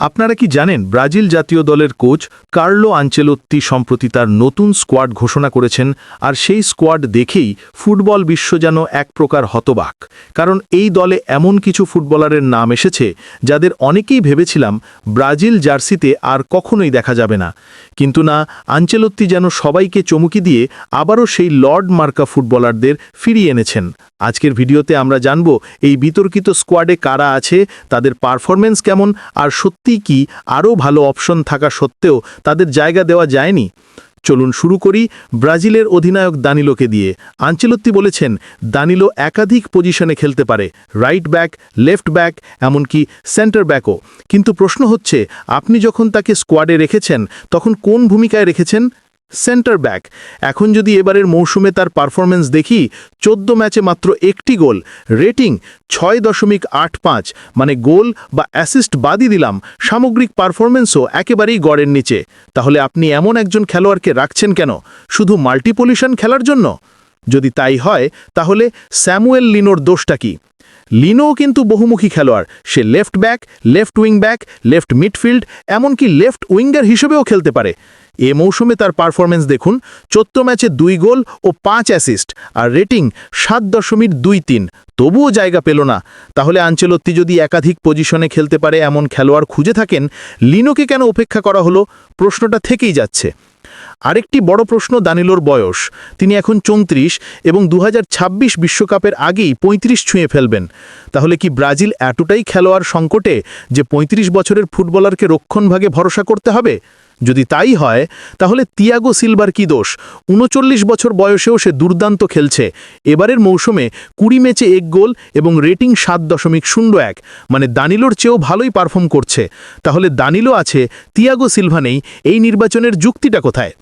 আপনারা কি জানেন ব্রাজিল জাতীয় দলের কোচ কার্লো আঞ্চেলোত্তি সম্প্রতি তার নতুন স্কোয়াড ঘোষণা করেছেন আর সেই স্কোয়াড দেখেই ফুটবল বিশ্ব যেন এক প্রকার হতবাক। কারণ এই দলে এমন কিছু ফুটবলারের নাম এসেছে যাদের অনেকেই ভেবেছিলাম ব্রাজিল জার্সিতে আর কখনোই দেখা যাবে না। কিন্তু না, আঞ্চেলোত্তি যেন সবাইকে চমুকি দিয়ে আবারও সেই লর্ড মার্কা ফুটবলারদের ফিরিয়ে এনেছেন। আজকের ভিডিওতে আমরা জানব এই বিতর্কিত স্কোয়াডে কারা আছে, তাদের পারফরমেন্স কেমন, আর সত্যিই কি আরও ভালো অপশন থাকা সত্ত্বেও তাদের জায়গা দেওয়া যায়নি? চলুন শুরু করি ব্রাজিলের অধিনায়ক দানিলোকে দিয়ে। আঞ্চেলত্তি বলেছেন, দানিলো একাধিক পজিশনে খেলতে পারে রাইট ব্যাক লেফট ব্যাক এমনকি সেন্টার ব্যাকও কিন্তু প্রশ্ন হচ্ছে, আপনি যখন তাকে স্কোয়াডে রেখেছেন, তখন কোন ভূমিকায় রেখেছেন? Centre back. এখন যদি এবারের মৌসুমে তার পারফরমেন্স দেখি, চোদ্দ ম্যাচে মাত্র একটি গোল, রেটিং ছয় দশমিক আট পাঁচ মানে গোল বা অ্যাসিস্ট বাদই দিলাম, সামগ্রিক পারফরমেন্সও একেবারেই গড়ের নিচে। তাহলে আপনি এমন একজন খেলোয়াড়কে রাখছেন কেন? শুধু মাল্টিপলিশন খেলার জন্য? যদি তাই হয়, তাহলে স্যামুয়েল লিনোর দোষটা কি? লিনোও কিন্তু বহুমুখী খেলোয়াড়। সে left back, left wing back, left midfield, এমনকি লেফট উইঙ্গার হিসেবেও খেলতে পারে। এ মৌসুমে তার পারফরমেন্স দেখুন, চোদ্দ ম্যাচে দুই গোল ও পাঁচ অ্যাসিস্ট আর রেটিং সাত দশমিক দুই তিন। তবুও জায়গা পেল না। তাহলে আঞ্চলত্তি যদি একাধিক পজিশনে খেলতে পারে এমন খেলোয়াড় খুঁজে থাকেন, লিনোকে কেন উপেক্ষা করা হলো? প্রশ্নটা থেকেই যাচ্ছে। আরেকটি বড় প্রশ্ন দানিলোর বয়স। তিনি এখন চৌত্রিশ এবং দু বিশ্বকাপের আগেই ৩৫ ছুঁয়ে ফেলবেন। তাহলে কি ব্রাজিল এতটাই খেলোয়াড় সংকটে যে ৩৫ বছরের ফুটবলারকে রক্ষণভাগে ভরসা করতে হবে? যদি তাই হয়, তাহলে তিয়াগো সিলভার কি দোষ? উনচল্লিশ বছর বয়সেও সে দুর্দান্ত খেলছে। এবারের মৌসুমে কুড়ি ম্যাচে এক গোল এবং রেটিং সাত দশমিক শূন্য এক। মানে দানিলোর চেয়েও ভালোই পারফর্ম করছে। তাহলে দানিলো আছে, তিয়াগো সিলভা নেই, এই নির্বাচনের যুক্তিটা কোথায়?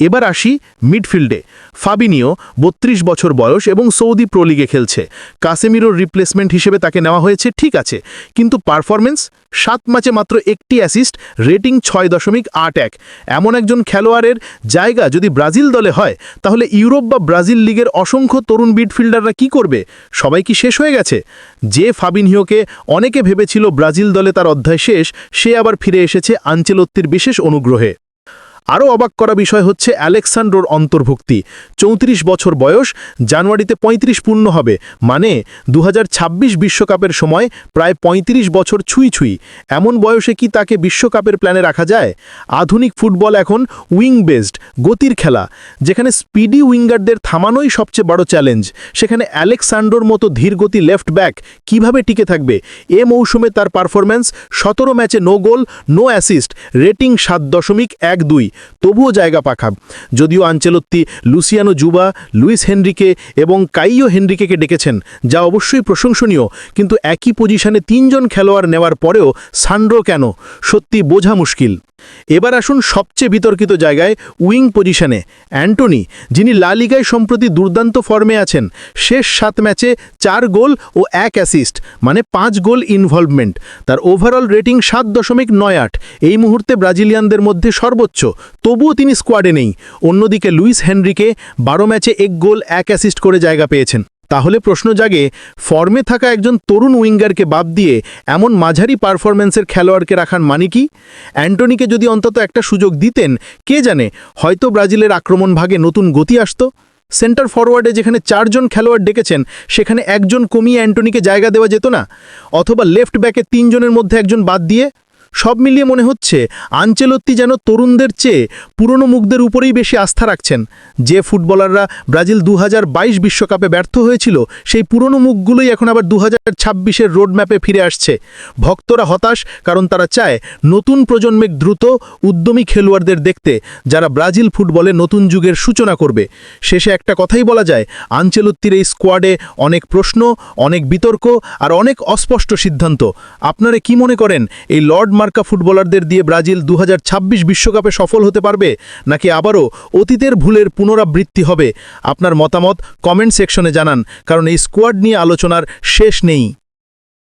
এবার আসি মিডফিল্ডে। ফাবিনিও বত্রিশ বছর বয়স এবং সৌদি প্রো লিগে খেলছে। কাসেমিরোর রিপ্লেসমেন্ট হিসেবে তাকে নেওয়া হয়েছে, ঠিক আছে। কিন্তু পারফরমেন্স সাত ম্যাচে মাত্র একটি অ্যাসিস্ট রেটিং ছয় দশমিক আট এক। এমন একজন খেলোয়াড়ের জায়গা যদি ব্রাজিল দলে হয়, তাহলে ইউরোপ বা ব্রাজিল লিগের অসংখ্য তরুণ মিডফিল্ডাররা কি করবে? সবাই কি শেষ হয়ে গেছে? যে ফাবিনহিওকে অনেকে ভেবেছিল ব্রাজিল দলে তার অধ্যায় শেষ, সে আবার ফিরে এসেছে আঞ্চেলত্তির বিশেষ অনুগ্রহে। আরও অবাক করা বিষয় হচ্ছে অ্যালেক্সান্ড্রোর অন্তর্ভুক্তি। চৌত্রিশ বছর বয়স, জানুয়ারিতে ৩৫ পূর্ণ হবে মানে দু বিশ্বকাপের সময় প্রায় ৩৫ বছর ছুঁই ছুঁই। এমন বয়সে কি তাকে বিশ্বকাপের প্ল্যানে রাখা যায়? আধুনিক ফুটবল এখন উইং বেসড গতির খেলা, যেখানে স্পিডি উইঙ্গারদের থামানোই সবচেয়ে বড় চ্যালেঞ্জ। সেখানে অ্যালেক্সান্ড্রোর মতো ধীরগতি লেফট ব্যাক কীভাবে টিকে থাকবে? এ মৌসুমে তার পারফরম্যান্স সতেরো ম্যাচে no goal, no assist, rating সাত দশমিক এক দুই। তবুও জায়গা পাখা যদিও Ancelotti Luciano Juba Luis Henrique এবং কাইও হেনরিকেকে ডেকেছেন, যা অবশ্যই প্রশংসনীয়, কিন্তু একই পজিশনে তিনজন খেলোয়াড় নেওয়ার পরেও সান্ড্রো কেন? সত্যি বোঝা মুশকিল। এবার আসুন সবচেয়ে বিতর্কিত জায়গায় উইং পজিশনে, অ্যান্টনি, যিনি লা লিগায় সম্প্রতি দুর্দান্ত ফর্মে আছেন, শেষ সাত ম্যাচে চার গোল ও এক অ্যাসিস্ট মানে পাঁচ গোল ইনভলভমেন্ট। তার ওভারঅল রেটিং সাত দশমিক নয় আট, এই মুহূর্তে ব্রাজিলিয়ানদের মধ্যে সর্বোচ্চ। তবুও তিনি স্কোয়াডে নেই। অন্যদিকে লুইস হেনরিকে বারো ম্যাচে এক গোল, এক অ্যাসিস্ট করে জায়গা পেয়েছেন। তাহলে প্রশ্ন জাগে ফর্মে থাকা একজন তরুণ উইঙ্গারকে বাদ দিয়ে এমন মাঝারি পারফরম্যান্সের খেলোয়াড়কে রাখার মানে কি? অ্যান্টনিকে যদি অন্তত একটা সুযোগ দিতেন, কে জানে, হয়তো ব্রাজিলের আক্রমণ ভাগে নতুন গতি আসত। সেন্টার ফরওয়ার্ডে যেখানে চারজন খেলোয়াড় ডেকেছেন, সেখানে একজন কমিয়ে অ্যান্টনিকে জায়গা দেওয়া যেত না? অথবা লেফট ব্যাকে তিনজনের মধ্যে একজন বাদ দিয়ে সব মিলিয়ে মনে হচ্ছে আঞ্চেলত্তি যেন তরুণদের চেয়ে পুরনো মুখদের উপরেই বেশি আস্থা রাখছেন। যে ফুটবলাররা ব্রাজিল দু বিশ্বকাপে ব্যর্থ হয়েছিল, সেই পুরনো মুখগুলোই এখন আবার দু হাজার ছাব্বিশের রোডম্যাপে ফিরে আসছে। ভক্তরা হতাশ, কারণ তারা চায় নতুন প্রজন্মের দ্রুত উদ্যমী খেলোয়াড়দের দেখতে, যারা ব্রাজিল ফুটবলে নতুন যুগের সূচনা করবে। শেষে একটা কথাই বলা যায় আঞ্চেলত্তির এই স্কোয়াডে অনেক প্রশ্ন, অনেক বিতর্ক আর অনেক অস্পষ্ট সিদ্ধান্ত। আপনারা কি মনে করেন, এই লর্ড মার্কা ফুটবলারদের দিয়ে ব্রাজিল দু বিশ্বকাপে সফল হতে পারবে, নাকি আবারও অতীতের ভুলের পুনরাবৃত্তি হবে? আপনার মতামত কমেন্ট সেকশনে জানান, কারণ এই স্কোয়াড নিয়ে আলোচনার শেষ নেই।